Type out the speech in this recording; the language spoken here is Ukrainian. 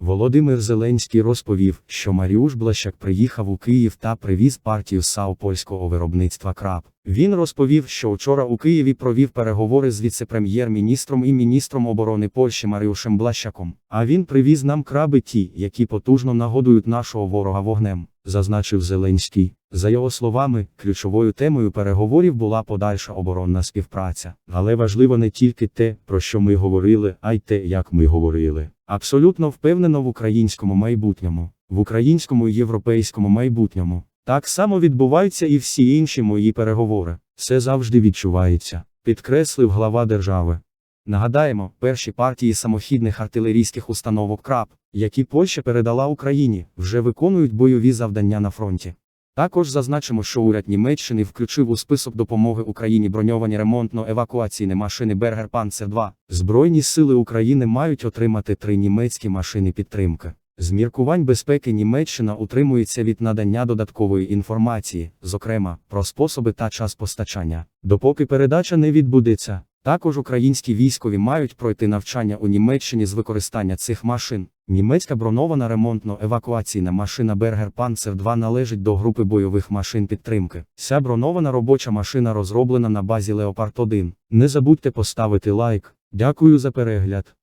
Володимир Зеленський розповів, що Маріуш Блащак приїхав у Київ та привіз партію САУ польського виробництва краб. Він розповів, що вчора у Києві провів переговори з віце-прем'єр-міністром і міністром оборони Польщі Маріушем Блащаком. А він привіз нам краби ті, які потужно нагодують нашого ворога вогнем, зазначив Зеленський. За його словами, ключовою темою переговорів була подальша оборонна співпраця. Але важливо не тільки те, про що ми говорили, а й те, як ми говорили. Абсолютно впевнено в українському майбутньому, в українському і європейському майбутньому. Так само відбуваються і всі інші мої переговори. Це завжди відчувається, підкреслив глава держави. Нагадаємо, перші партії самохідних артилерійських установок КРАП, які Польща передала Україні, вже виконують бойові завдання на фронті. Також зазначимо, що уряд Німеччини включив у список допомоги Україні броньовані ремонтно-евакуаційні машини Бергер Панцер 2. Збройні сили України мають отримати три німецькі машини підтримки. З міркувань безпеки Німеччина утримується від надання додаткової інформації, зокрема, про способи та час постачання. Допоки передача не відбудеться, також українські військові мають пройти навчання у Німеччині з використання цих машин. Німецька бронована ремонтно-евакуаційна машина Berger Panzer 2 належить до групи бойових машин підтримки. Ця бронована робоча машина розроблена на базі Leopard 1. Не забудьте поставити лайк. Дякую за перегляд.